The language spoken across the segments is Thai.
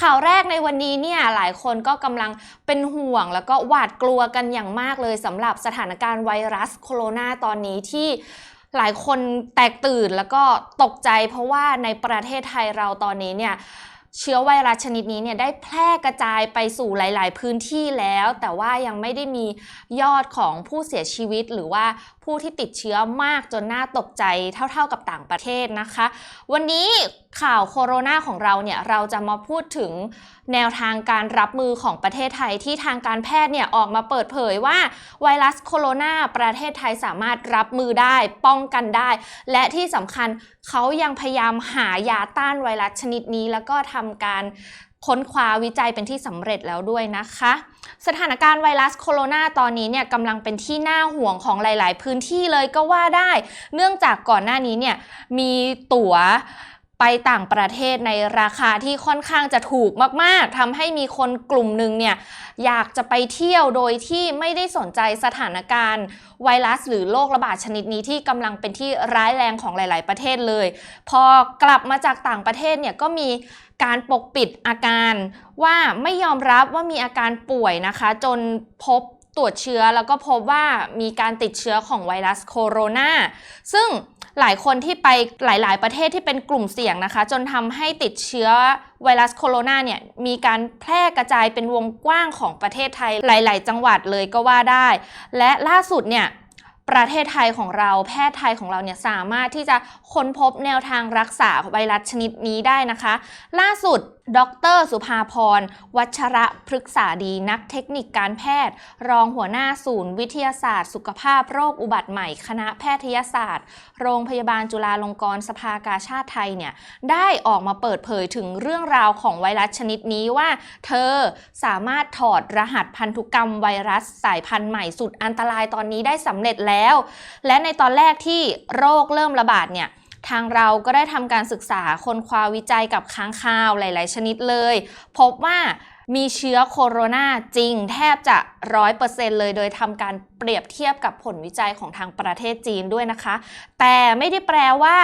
ข่าวแรกในวันนี้เนี่ยหลายคนก็กำลังเป็นห่วง แล้วก็หวาดกลัวกันอย่างมากเลยสำหรับสถานการณ์ไวรัสโคโรนาตอนนี้ที่หลายคนแตกตื่นแล้วก็ตกใจเพราะว่าในประเทศไทยเราตอนนี้เนี่ย เชื้อไวรัสชนิดนี้เนี่ยได้แพร่กระจายไปสู่หลาย ๆ พื้นที่แล้ว แต่ว่ายังไม่ได้มียอดของผู้เสียชีวิต หรือว่าผู้ที่ติดเชื้อมากจนน่าตกใจเท่า ๆ กับต่างประเทศนะคะ วันนี้ข่าวโคโรนาของเราเนี่ยเราจะมาพูดถึงแนวทางการรับมือของประเทศไทยที่ทางการแพทย์เนี่ยออกมาเปิดเผยว่าไวรัสโคโรนาประเทศไทยสามารถรับมือได้ป้องกันได้ และที่สำคัญเขายังพยายามหายาต้านไวรัสชนิดนี้ แล้วก็ทำการค้นคว้าวิจัยเป็นที่สำเร็จแล้วด้วยนะคะ สถานการณ์ไวรัสโคโรนาตอนนี้เนี่ยกำลังเป็นที่น่าห่วงของหลาย ๆ พื้นที่เลยก็ว่าได้ เนื่องจากก่อนหน้านี้เนี่ยมีตั๋ว ไปต่างประเทศในราคาที่ค่อนข้างจะถูกมาก ๆทำให้มีคนกลุ่มหนึ่งเนี่ยอยากจะไปเที่ยวโดยที่ไม่ได้สนใจสถานการณ์ ไวรัสหรือโรคระบาดชนิดนี้ที่กำลังเป็นที่ร้ายแรงของหลาย ๆ ประเทศเลย พอกลับมาจากต่างประเทศเนี่ยก็มีการปกปิดอาการว่าไม่ยอมรับว่ามีอาการป่วยนะคะ จนพบตรวจเชื้อแล้วก็พบว่ามีการติดเชื้อของไวรัสโคโรนาซึ่ง หลายคนที่ไปหลาย ๆ ประเทศที่เป็นกลุ่มเสี่ยงนะคะ จนทำให้ติดเชื้อไวรัสโคโรนาเนี่ยมีการแพร่กระจายเป็นวงกว้างของประเทศไทยหลาย ๆ จังหวัดเลยก็ว่าได้ และล่าสุดเนี่ย ประเทศไทยของเราแพทย์ไทยของเราเนี่ยสามารถที่จะค้นพบแนวทางรักษาไวรัสชนิดนี้ได้นะคะ ล่าสุดดร สุภาพร วัชระพฤกษาดีนักเทคนิคการแพทย์ รองหัวหน้าศูนย์วิทยาศาสตร์ สุขภาพโรคอุบัติใหม่ คณะแพทยศาสตร์ โรงพยาบาลจุฬาลงกรณ์สภากาชาติไทยเนี่ยได้ออกมาเปิดเผยถึงเรื่องราวของไวรัสชนิดนี้ว่า เธอสามารถถอดรหัสพันธุกรรมไวรัสสายพันธุ์ใหม่สุดอันตรายตอนนี้ได้สำเร็จแล้วและในตอนแรกที่โรคเริ่มระบาดเนี่ยทางเราก็ได้ทำการศึกษาคนคว้าวิจัยกับค้างคาวหลาย ๆ ชนิดเลย พบว่ามีเชื้อโคโรนาจริงแทบจะร้อยเปอร์เซ็นต์เลย โดยทำการเปรียบเทียบกับผลวิจัยของทางประเทศจีนด้วยนะคะ แต่ไม่ได้แปลว่า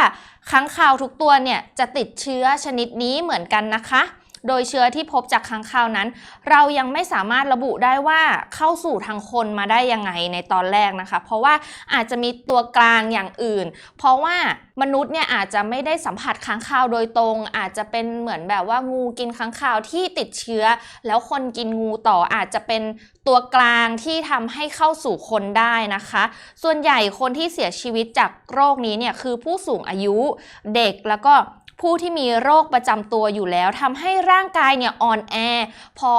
ค้างคาวทุกตัวเนี่ยจะติดเชื้อชนิดนี้เหมือนกันนะคะ โดยเชื้อที่พบจากค้างคาวนั้น เรายังไม่สามารถระบุได้ว่าเข้าสู่ทางคนมาได้ยังไงในตอนแรกนะคะ เพราะว่าอาจจะมีตัวกลางอย่างอื่น เพราะว่ามนุษย์เนี่ยอาจจะไม่ได้สัมผัสค้างคาวโดยตรง อาจจะเป็นเหมือนแบบว่างูกินค้างคาวที่ติดเชื้อ แล้วคนกินงูต่ออาจจะเป็นตัวกลางที่ทำให้เข้าสู่คนได้นะคะ ส่วนใหญ่คนที่เสียชีวิตจากโรคนี้เนี่ยคือผู้สูงอายุเด็กแล้วก็ ผู้ที่มีโรคประจำตัวอยู่แล้วทำให้ร่างกายเนี่ยอ่อนแอ พอ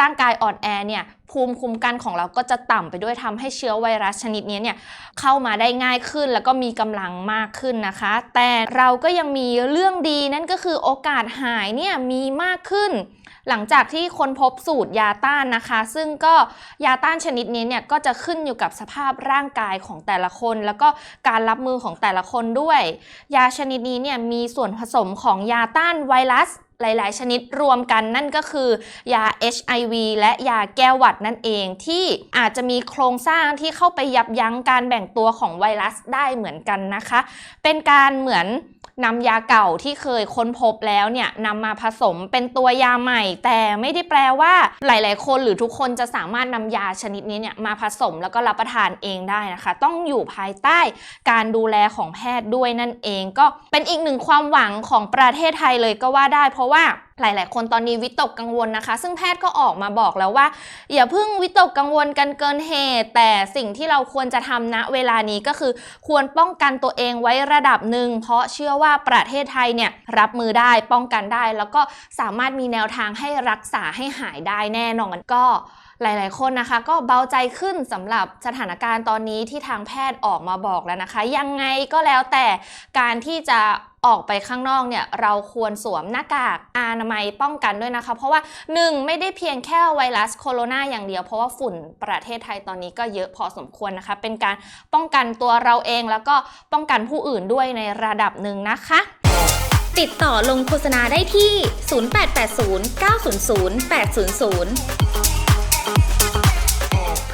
ร่างกายอ่อนแอเนี่ย ภูมิคุ้มกันของเราก็จะต่ำไปด้วยทำให้เชื้อไวรัสชนิดนี้เนี่ยเข้ามาได้ง่ายขึ้นแล้วก็มีกำลังมากขึ้นนะคะ แต่เราก็ยังมีเรื่องดีนั่นก็คือโอกาสหายเนี่ยมีมากขึ้น หลังจากที่คนพบสูตรยาต้านนะคะ ซึ่งก็ยาต้านชนิดนี้เนี่ยก็จะขึ้นอยู่กับสภาพร่างกายของแต่ละคน แล้วก็การรับมือของแต่ละคนด้วย ยาชนิดนี้เนี่ยมีส่วนผสมของยาต้านไวรัส หลาย ๆ ชนิดรวมกันนั่นก็คือยา HIV และยาแก้หวัดนั่นเองที่อาจจะมีโครงสร้างที่เข้าไปยับยั้งการแบ่งตัวของไวรัสได้เหมือนกันนะคะ เป็นการเหมือน นำยาเก่าที่เคยค้นพบแล้วเนี่ยนำมาผสมเป็นตัวยาใหม่ แต่ไม่ได้แปลว่าหลาย ๆ คนหรือทุกคนจะสามารถนำยาชนิดนี้เนี่ยมาผสมแล้วก็รับประทานเองได้นะคะ ต้องอยู่ภายใต้การดูแลของแพทย์ด้วยนั่นเอง ก็เป็นอีกหนึ่งความหวังของประเทศไทยเลยก็ว่าได้ เพราะว่า หลายๆ คนตอนนี้วิตกกังวลนะคะ ซึ่งแพทย์ก็ออกมาบอกแล้วว่า อย่าเพิ่งวิตกกังวลกันเกินเหตุ แต่สิ่งที่เราควรจะทำณเวลานี้ก็คือ ควรป้องกันตัวเองไว้ระดับหนึ่ง เพราะเชื่อว่าประเทศไทยเนี่ยรับมือได้ป้องกันได้ แล้วก็สามารถมีแนวทางให้รักษาให้หายได้แน่นอนก็หลาย ๆ คนนะคะก็เบาใจขึ้นสำหรับสถานการณ์ตอนนี้ที่ทางแพทย์ออกมาบอกแล้วนะคะ ยังไงก็แล้วแต่การที่จะ ออกไปข้างนอกเนี่ยเราควรสวมหน้ากากอนามัยป้องกันด้วยนะคะ เพราะว่า 1 ไม่ได้เพียงแค่ไวรัสโคโรนาอย่างเดียว เพราะว่าฝุ่นประเทศไทยตอนนี้ก็เยอะพอสมควรนะคะ เป็นการป้องกันตัวเราเองแล้วก็ป้องกันผู้อื่นด้วยในระดับหนึ่งนะคะ ติดต่อลงโฆษณาได้ที่ 0880 900 800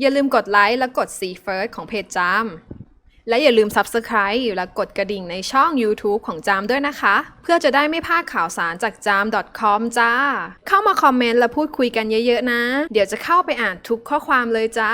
อย่าลืมกดไลค์และกด See First ของเพจจาม และอย่าลืม Subscribe และกดกระดิ่งในช่อง YouTube ของจามด้วยนะคะ เพื่อจะได้ไม่พลาดข่าวสารจากจาม .com จ้า เข้ามาคอมเมนต์และพูดคุยกันเยอะๆนะ เดี๋ยวจะเข้าไปอ่านทุกข้อความเลยจ้า